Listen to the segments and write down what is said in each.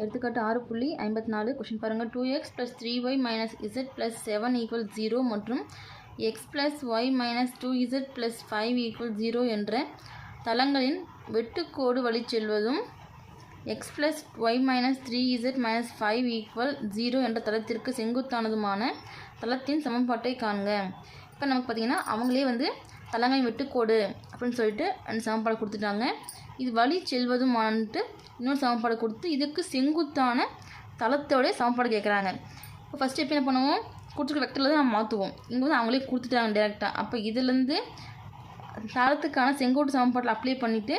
எடுத்துக்காட்டு ஆறு புள்ளி ஐம்பத்தி நாலு. கொஷின் பாருங்கள் two x plus three y minus z plus seven equal zero மற்றும் x plus y minus two z plus five equal zero என்ற தளங்களின் வெட்டுக்கோடு வழி செல்வதும் x plus y minus three z minus five equal zero என்ற தளத்திற்கு செங்குத்தானதுமான தளத்தின் சமன்பாட்டை காண்க. இப்போ நமக்கு பார்த்திங்கன்னா அவங்களே வந்து தளங்களின் வெட்டுக்கோடு அப்படின்னு சொல்லிட்டு அந்த சமன்பாடு கொடுத்துட்டாங்க. இது வழி செல்வதுமான்ட்டு இன்னொரு சமன்பாடு கொடுத்து இதுக்கு செங்குத்தான தளத்தோடைய சமன்பாடு கேட்குறாங்க. இப்போ ஃபஸ்ட்டு எப்போ என்ன பண்ணுவோம்? கொடுத்துருக்க வெக்டரில் தான் நம்ம மாற்றுவோம். இங்கே வந்து அவங்களே கொடுத்துட்டாங்க டேரெக்டாக அப்போ இதுலேருந்து தளத்துக்கான செங்கோட்டு சமன்பாட்டில் அப்ளை பண்ணிவிட்டு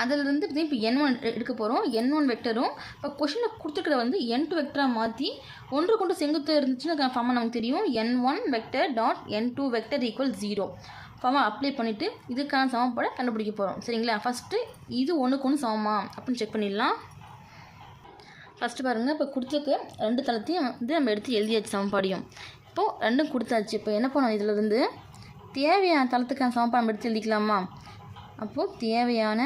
அதிலிருந்து இப்போ என் ஒன் எடுக்க போகிறோம் என் ஒன் வெக்டரும் இப்போ கொஷினில் கொடுத்துருக்கிறத வந்து என் டூ வெக்டராக மாற்றி ஒன்று கொண்டு செங்குத்து இருந்துச்சுன்னு ஃபார்மாக நமக்கு தெரியும். N one vector dot n two vector equal zero ஃபார்மை அப்ளை பண்ணிவிட்டு இதுக்கான சமப்பாடை கண்டுபிடிக்க போகிறோம் சரிங்களா? ஃபஸ்ட்டு இது ஒன்றுக்கு ஒன்று சமமா? அப்படின்னு செக் பண்ணிடலாம். ஃபஸ்ட்டு பாருங்கள் இப்போ கொடுத்துருக்க ரெண்டு தளத்தையும் வந்து நம்ம எடுத்து எழுதியாச்சு சமன்பாடியும் இப்போது ரெண்டும் கொடுத்தாச்சு. இப்போ என்ன பண்ணோம் இதிலிருந்து? தேவையான தளத்துக்கான சமன்பாடு நம்ம எடுத்து எழுதிக்கலாமா? அப்போது தேவையான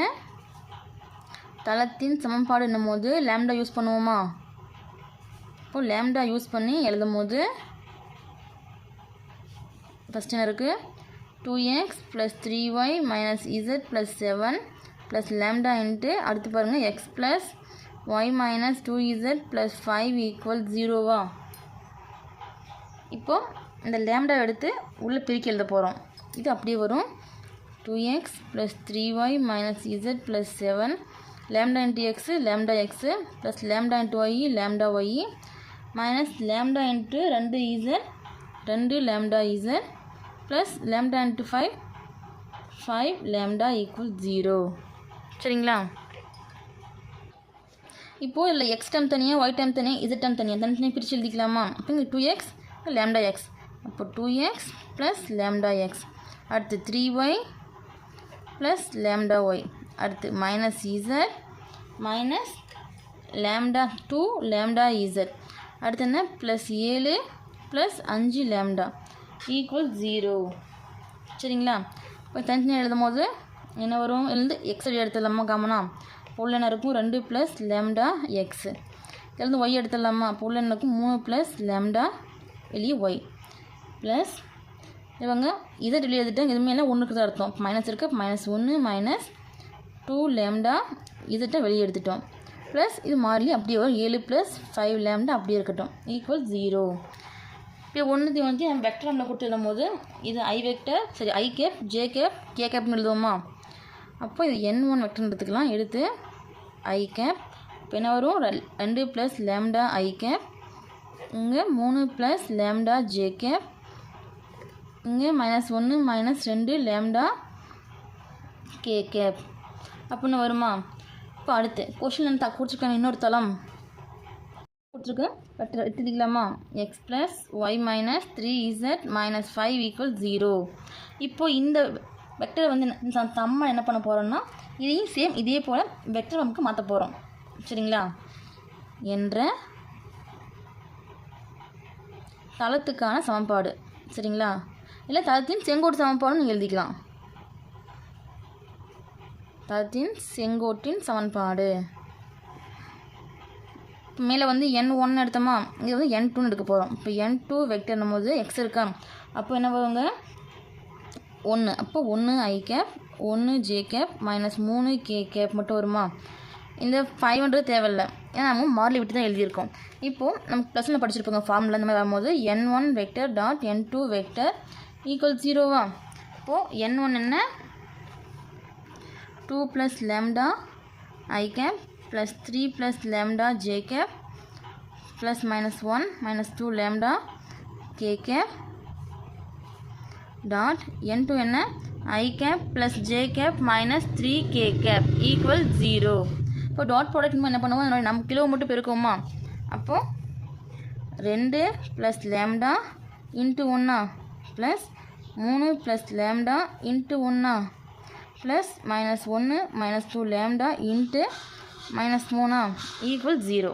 தளத்தின் சமன்பாடு என்னும் போது லேம்டா யூஸ் பண்ணுவோமா? இப்போது லேம்டா யூஸ் பண்ணி எழுதும் போது ஃபஸ்ட் என்ன இருக்குது two x plus three y minus z plus seven plus lambda into அடுத்து பாருங்கள் x plus y minus two z plus five equal ஜீரோவா இப்போது இந்த லேம்டா எடுத்து உள்ளே பிரிக்க எழுத போகிறோம் இது அப்படியே வரும். Two x plus three y minus z plus seven lambda into x lambda x plus lambda into y lambda y minus lambda into ரெண்டு z ரெண்டு lambda z plus lambda into 5 5 lambda equal 0 சரிங்களா? இப்போது இதில் x time தனியாக Y time தனியாக இது time தனியாக தனித்தனியாக பிரித்து எழுதிக்கலாமா? அப்போ டூ எக்ஸ் லேம்டா எக்ஸ் அப்போ two x plus lambda x அடுத்து three y plus lambda y அடுத்து minus z minus lambda two lambda z அடுத்து என்ன? ப்ளஸ் ஏழு ப்ளஸ் அஞ்சு லேம்டா ஈக்குவல் ஜீரோ சரிங்களா? இப்போ தனித்தனியாக எழுதும் போது என்ன வரும்? எழுந்து எக்ஸ் எடுத்துடலாமா காமனா? உள்ள இருக்கும் ரெண்டு ப்ளஸ் லெம்டா எக்ஸு எழுந்து ஒய் எடுத்துடலாமா? அப்போ இருக்கும் மூணு ப்ளஸ் லெம்டா வெளியே ஒய் ப்ளஸ் இவங்க இதை வெளியே எழுதிட்டாங்க இதுமே எல்லாம் ஒன்றுக்கு தான் அர்த்தம். மைனஸ் இருக்க மைனஸ் ஒன்று மைனஸ் டூ லேம்டா இதிட்ட வெளியே எடுத்துட்டோம். ப்ளஸ் இது மாறி அப்படியே வரும். ஏழு ப்ளஸ் ஃபைவ் லேம்டா அப்படியே இருக்கட்டும். ஈக்குவல் ஜீரோ இப்போ ஒன்று வந்து நம்ம வெக்டர் நம்மளை கொடுத்து எழுதும் போது இது ஐ வெக்டர் சரி i cap j cap k கேப்னு எழுதுவோமா? அப்போ இது என் ஒன் வெக்டர்னு எடுத்துக்கலாம். எடுத்து ஐ கேப் இப்போ என்ன வரும்? ரெண்டு ப்ளஸ் லேம்டா ஐ கேப் இங்கே மூணு ப்ளஸ் லேம்டா ஜே கேப் இங்கே மைனஸ் ஒன்று மைனஸ் ரெண்டு லேம்டா கே கேப் அப்படின்னு வருமா? இப்போ அடுத்து கொஷின் த கொடுத்துருக்காங்க இன்னொரு தளம். கொடுத்துருக்கு பட் எடுத்துக்கலாமா? X plus y minus three z minus five equal zero இப்போது இந்த வெக்டரை வந்து இந்த என்ன பண்ண போகிறோம்னா இதையும் சேம் இதே போல் வெக்டர் நமக்கு மாற்ற போகிறோம் சரிங்களா? என்ற தளத்துக்கான சமன்பாடு. சரிங்களா? இல்லை தளத்தின் செங்கோட்டு சமன்பாடுன்னு நீங்கள் எழுதிக்கலாம். தளத்தின் செங்கோட்டின் சமன்பாடு. மேலே வந்து என் ஒன் எடுத்தோமா? இது வந்து என் டூன்னு எடுக்க போகிறோம் இப்போ என் டூ வெக்டர்னும் போது எக்ஸ் இருக்கா? அப்போ என்ன வருங்க? ஒன்று அப்போ ஒன்று ஐ கேப் ஒன்று ஜே கேப் மைனஸ் மூணு கே கேப் மட்டும் வருமா? இந்த ஃபைவ்ன்றது தேவையில்லை. ஏன்னா நம்ம மார்லி விட்டு தான் எழுதியிருக்கோம். இப்போது நம்ம ப்ளஸில் படிச்சிருப்போங்க ஃபார்மில் இந்த மாதிரி வரும்போது n one vector dot n two vector equal ஜீரோவா இப்போது என் ஒன் என்ன? Two plus lambda i cap plus three plus lambda j cap plus minus one minus two lambda k cap dot n two என்ன i cap plus j cap minus three k cap equal zero இப்போ dot product என்ன பண்ணுவோம்? அதனுடைய நம்ம கிலோ மட்டும் அப்போ அப்போது ரெண்டு ப்ளஸ் லேம்டா இன்ட்டு ஒன்றா ப்ளஸ் மூணு ப்ளஸ் லேம்டா இன்ட்டு ஒன்றா ப்ளஸ் மைனஸ் ஒன்று minus two lambda into minus மூணா? ஈக்குவல் ஜீரோ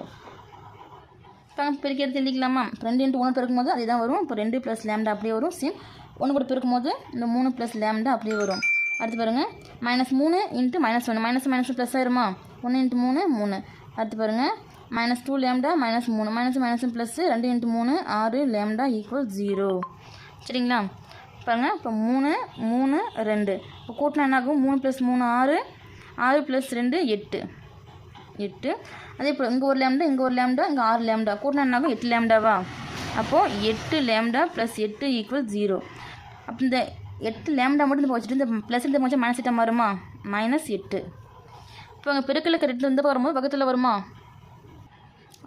இப்போ நம்ம பெருக்கி எழுதிக்கலாமா? ரெண்டு இன்ட்டு ஒன்று பெருக்கும் போது அதே தான் வரும். இப்போ ரெண்டு ப்ளஸ் லேம்டா அப்படியே வரும். சேம் ஒன்று கூட பெருக்கும் போது இந்த மூணு ப்ளஸ் லேம்டா அப்படியே வரும். அடுத்து பாருங்கள் மைனஸ் மூணு இன்ட்டு மைனஸ் ஒன்று மைனஸ் மைனஸ் ப்ளஸ் ஆயிருமா? ஒன்று இன்ட்டு மூணு மூணு. அடுத்து பாருங்கள் மைனஸ் டூ லேம்டா மைனஸ் மூணு. மைனஸ் மைனஸ் ப்ளஸ் ரெண்டு இன்ட்டு மூணு ஆறு லேம்டா ஈக்குவல் ஜீரோ சரிங்களா? பாருங்கள் இப்போ மூணு மூணு ரெண்டு. இப்போ கூட்டினா என்ன ஆகும் மூணு ப்ளஸ் மூணு ஆறு. ஆறு ப்ளஸ் ரெண்டு எட்டு. எட்டு. அதே போல் இங்கே ஒரு லேம்டா இங்கே ஒரு லேம்டா இங்கே ஆறு லேம்டா கூட்டினா எட்டு லேம்டாவா அப்போது எட்டு லேம்டா ப்ளஸ் எட்டு ஈக்குவல் ஜீரோ அப்போ இந்த எட்டு லேம்டா மட்டும் இந்த வச்சுட்டு இந்த ப்ளஸ் இந்த வச்சா மைனஸ் எட்டாக மாறுமா? மைனஸ் எட்டு. இப்போ அங்கே பெருக்கில் ரெண்டு வந்து வரும்போது பக்கத்தில் வருமா?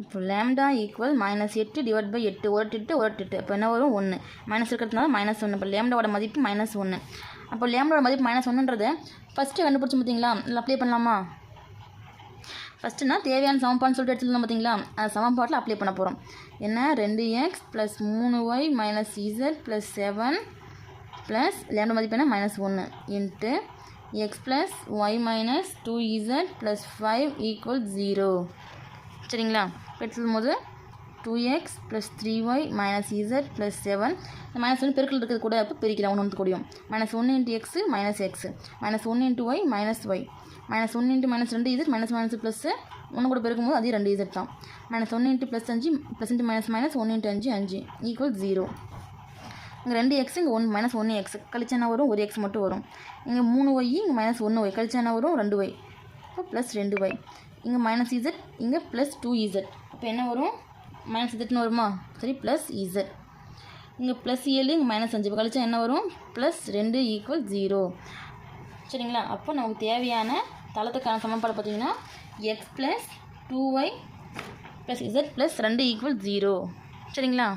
இப்போ லேம்டா ஈக்குவல் மைனஸ் எட்டு டிவைட் பை எட்டு. ஒரு எட்டு ஒரு எட்டு அப்போ என்ன வரும்? ஒன்று மைனஸ் இருக்கிறதுனால மைனஸ் ஒன்று இப்போ லேம்டாவோட மதிப்பு மைனஸ் ஒன்று அப்போ லேம்டாவோட மதிப்பு மைனஸ் ஒன்றுன்றது ஃபஸ்ட்டு கண்டுபிடிச்சி பார்த்தீங்களா? இல்லை அப்ளை பண்ணலாமா? ஃபஸ்ட்டுனா தேவையான சமன்பாடுன்னு சொல்லிட்டு எடுத்துருந்தோம் பார்த்தீங்களா அந்த சமன்பாட்டில் அப்ளை பண்ண போகிறோம் என்ன? ரெண்டு எக்ஸ் ப்ளஸ் மூணு y minus z plus seven plus lambda மதிப்பு என்ன? மைனஸ் ஒன்று into x plus y minus two z plus five equal zero சரிங்களா? எடுத்துக்கும் போது two x plus three y minus z plus seven minus ஒன்று பெருக்கல் இருக்கிறது கூட அப்போ பிரிக்கலாம். ஒன்று வந்து கூடியும். மைனஸ் ஒன்று into x minus x minus ஒன்று into y minus y minus ஒன்று இன்ட்டு மைனஸ் ரெண்டு இசட் மைனஸ் மைனஸ் ப்ளஸ்ஸு ஒன்று கூட பெருக்கும்போது அதே ரெண்டு இசட் தான். மைனஸ் ஒன்று இன்ட்டு ப்ளஸ் அஞ்சு ப்ளஸ் இன்ட்டு மைனஸ் மைனஸ் ஒன்று இன்ட்டு அஞ்சு அஞ்சு ஈக்குவல் ஜீரோ இங்கே ரெண்டு எக்ஸ் இங்கே ஒன் மைனஸ் ஒன்று எக்ஸ் கழிச்சா என்ன வரும்? ஒரு எக்ஸ் மட்டும் வரும். இங்கே மூணு ஒய் இங்கே மைனஸ் ஒன்று ஒய் கழிச்சா என்ன வரும்? ரெண்டு ஒய் இப்போ ப்ளஸ் ரெண்டு ஒய் இங்கே மைனஸ் இசட் இங்கே ப்ளஸ் டூ இசட் இப்போ என்ன வரும்? மைனஸ் இசட்னு வருமா? சரி ப்ளஸ் இசட் இங்கே ப்ளஸ் ஏழு இங்கே மைனஸ் அஞ்சு. இப்போ கழிச்சா என்ன வரும்? ப்ளஸ் ரெண்டு ஈக்குவல் ஜீரோ சரிங்களா? அப்போ நமக்கு தேவையான தளத்துக்கான சமன்பாடு பார்த்தீங்கன்னா x plus two y plus z plus ரெண்டு ஈக்குவல் ஜீரோ சரிங்களா?